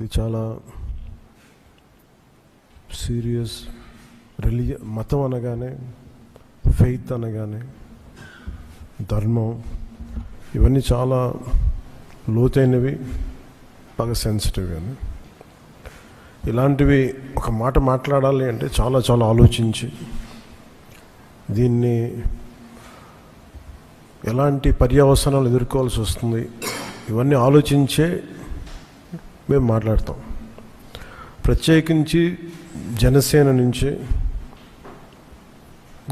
ఇది చాలా సీరియస్ రిలీజ మతం అనగానే ఫెయిత్ అనగానే ధర్మం ఇవన్నీ చాలా లోతైనవి బాగా సెన్సిటివ్ అని. ఇలాంటివి ఒక మాట మాట్లాడాలి అంటే చాలా చాలా ఆలోచించి దీన్ని ఎలాంటి పర్యవసనాలు ఎదుర్కోవాల్సి వస్తుంది ఇవన్నీ ఆలోచించే మేము మాట్లాడతాం. ప్రత్యేకించి జనసేన నుంచి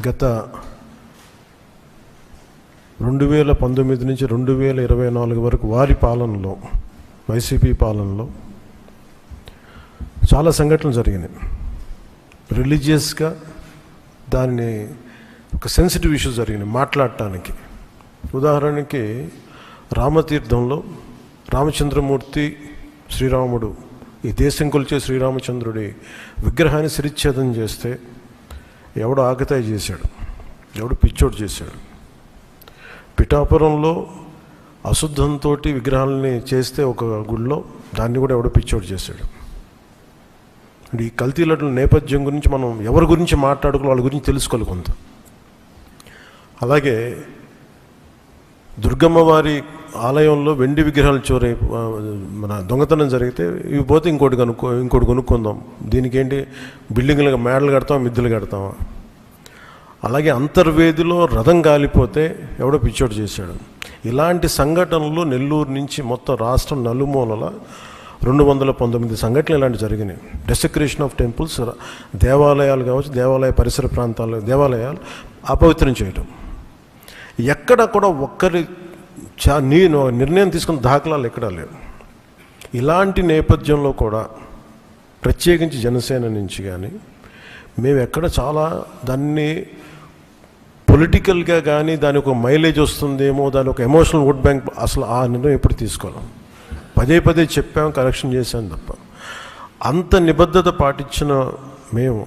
గత రెండు వేల పంతొమ్మిది నుంచి రెండు వేల ఇరవై నాలుగు వరకు వారి పాలనలో వైసీపీ పాలనలో చాలా సంఘటనలు జరిగినాయి. రిలీజియస్గా దాన్ని ఒక సెన్సిటివ్ ఇష్యూ జరిగినాయి మాట్లాడటానికి. ఉదాహరణకి రామతీర్థంలో రామచంద్రమూర్తి శ్రీరాముడు ఈ దేశం కొలిచే శ్రీరామచంద్రుడి విగ్రహాన్ని శిరిచ్ఛేదం చేస్తే ఎవడు ఆకతాయి చేశాడు? ఎవడు పిచ్చోడు చేశాడు? పిఠాపురంలో అశుద్ధంతో విగ్రహాలని చేస్తే ఒక గుడిలో దాన్ని కూడా ఎవడో పిచ్చోడు చేశాడు? ఈ ఈ కల్తీలట్ల నేపథ్యం గురించి మనం ఎవరి గురించి మాట్లాడుకుని వాళ్ళ గురించి తెలుసుకోవాలి కొంత. అలాగే దుర్గమ్మ వారి ఆలయంలో వెండి విగ్రహాలు చోరై మన దొంగతనం జరిగితే ఇవి పోతే ఇంకోటి కనుక్కో ఇంకోటి కొనుక్కుందాం. దీనికి ఏంటి బిల్డింగ్లకు మేడలు కడతాం మిద్దెలు కడతామా అలాగే అంతర్వేదిలో రథం కాలిపోతే ఎవడో పిచ్చోడు చేశాడు. ఇలాంటి సంఘటనలు నెల్లూరు నుంచి మొత్తం రాష్ట్రం నలుమూలల రెండు వందల పంతొమ్మిది సంఘటనలు ఇలాంటి జరిగినాయి. డెసక్రేషన్ ఆఫ్ టెంపుల్స్ దేవాలయాలు కావచ్చు దేవాలయ పరిసర ప్రాంతాలు దేవాలయాలు అపవిత్రం చేయటం. ఎక్కడ కూడా ఒక్కరి చా నేను నిర్ణయం తీసుకున్న దాఖలాలు ఎక్కడా లేవు. ఇలాంటి నేపథ్యంలో కూడా ప్రత్యేకించి జనసేన నుంచి కానీ మేము ఎక్కడ చాలా దాన్ని పొలిటికల్గా కానీ దాని ఒక మైలేజ్ వస్తుందేమో దాని ఒక ఎమోషనల్ ఓట్ బ్యాంక్ అసలు ఆ నిర్ణయం ఎప్పుడు తీసుకోలేం. పదే పదే చెప్పాం కరెక్షన్ చేశాం తప్ప. అంత నిబద్ధత పాటించిన మేము